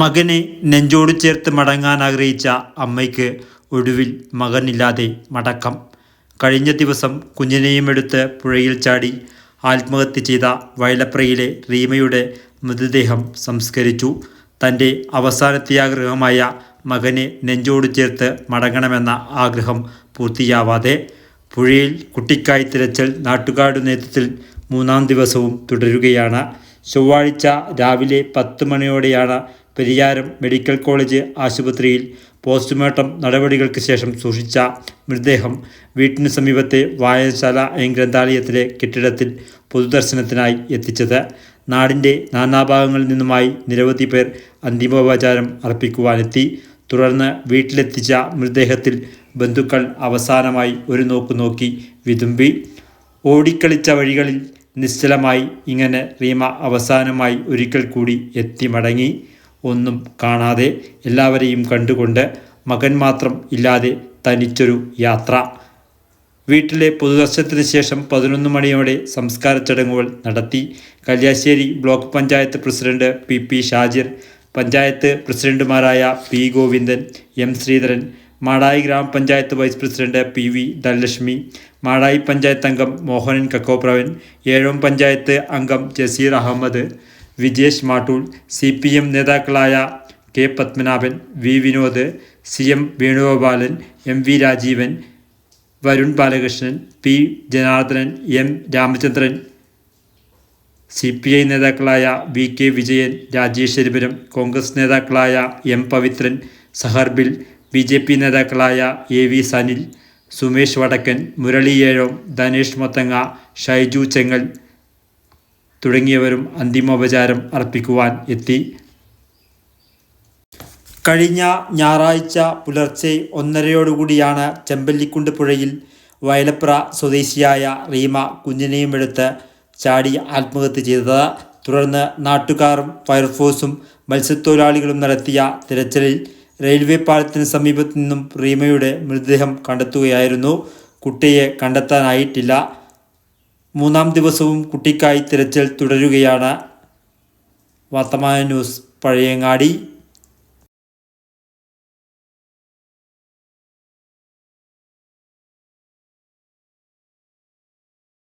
മകനെ നെഞ്ചോട് ചേർത്ത് മടങ്ങാൻ ആഗ്രഹിച്ച അമ്മയ്ക്ക് ഒടുവിൽ മകനില്ലാതെ മടക്കം. കഴിഞ്ഞ ദിവസം കുഞ്ഞിനെയും എടുത്ത് പുഴയിൽ ചാടി ആത്മഹത്യ ചെയ്ത വയലപ്രയിലെ റീമയുടെ മൃതദേഹം സംസ്കരിച്ചു. തന്റെ അവസാനത്തെ ആഗ്രഹമായ മകനെ നെഞ്ചോട് ചേർത്ത് മടങ്ങണമെന്ന ആഗ്രഹം പൂർത്തിയാവാതെ പുഴയിൽ കുട്ടിക്കായി തിരച്ചിൽ നാട്ടുകാരുടെ നേതൃത്വത്തിൽ മൂന്നാം ദിവസവും തുടരുകയാണ്. ചൊവ്വാഴ്ച രാവിലെ പത്ത് മണിയോടെയാണ് പെരിയാരം മെഡിക്കൽ കോളേജ് ആശുപത്രിയിൽ പോസ്റ്റ്മോർട്ടം നടപടികൾക്ക് ശേഷം സൂക്ഷിച്ച മൃതദേഹം വീട്ടിന് സമീപത്തെ വായനശാല ഗ്രന്ഥാലയത്തിലെ കെട്ടിടത്തിൽ പൊതുദർശനത്തിനായി എത്തിച്ചത്. നാടിന്റെ നാനാഭാഗങ്ങളിൽ നിന്നുമായി നിരവധി പേർ അന്തിമോപചാരം അർപ്പിക്കുവാനെത്തി. തുടർന്ന് വീട്ടിലെത്തിച്ച മൃതദേഹത്തിൽ ബന്ധുക്കൾ അവസാനമായി ഒരു നോക്ക് നോക്കി വിതുമ്പി. ഓടിക്കളിച്ച വഴികളിൽ നിശ്ചലമായി ഇങ്ങനെ റീമ അവസാനമായി ഒരിക്കൽ കൂടി എത്തി മടങ്ങി. ഒന്നും കാണാതെ എല്ലാവരെയും കണ്ടുകൊണ്ട് മകൻ മാത്രം ഇല്ലാതെ തനിച്ചൊരു യാത്ര. വീട്ടിലെ പൊതുദർശനത്തിന് ശേഷം പതിനൊന്ന് മണിയോടെ സംസ്കാര ചടങ്ങുകൾ നടത്തി. Kalliasseri block panchayat president P P Shajir panchayat പ്രസിഡന്റുമാരായ പി ഗോവിന്ദൻ എം ശ്രീധരൻ മാടായി ഗ്രാമപഞ്ചായത്ത് vice president P V Dhanalakshmi Madayi panchayat അംഗം മോഹനൻ കക്കോപ്രവൻ ഏഴോം പഞ്ചായത്ത് അംഗം Jaseer Ahmed Vijesh Mattool C P M നേതാക്കളായ K Padmanabhan V Vinod C M Venugopalan M V Rajeevan Varun Balakrishnan P Janardhanan M Ramachandran C P I നേതാക്കളായ V K Vijayan Rajesh Eripuram Congress നേതാക്കളായ M Pavithran സഹർബിൽ B J P നേതാക്കളായ A V Sanil Sumesh Vadakkan Murali Ezhome Dhanesh മൊത്തങ്ങ Shaiju Chengal തുടങ്ങിയവരും അന്തിമോപചാരം അർപ്പിക്കുവാൻ എത്തി. കഴിഞ്ഞ ഞായറാഴ്ച പുലർച്ചെ ഒന്നരയോടുകൂടിയാണ് ചെമ്പല്ലിക്കുണ്ട് പുഴയിൽ വയലപ്ര സ്വദേശിയായ റീമ കുഞ്ഞിനെയും എടുത്ത് ചാടി ആത്മഹത്യ ചെയ്തത്. തുടർന്ന് നാട്ടുകാരും ഫയർഫോഴ്സും മത്സ്യത്തൊഴിലാളികളും നടത്തിയ തിരച്ചിലിൽ റെയിൽവേ പാലത്തിന് സമീപത്തു നിന്നും റീമയുടെ മൃതദേഹം കണ്ടെത്തുകയായിരുന്നു. കുട്ടിയെ കണ്ടെത്താനായിട്ടില്ല. മൂന്നാം ദിവസവും കുട്ടിക്കായി തിരച്ചിൽ തുടരുകയാണ്. വർത്തമാന ന്യൂസ് പഴയങ്ങാടി.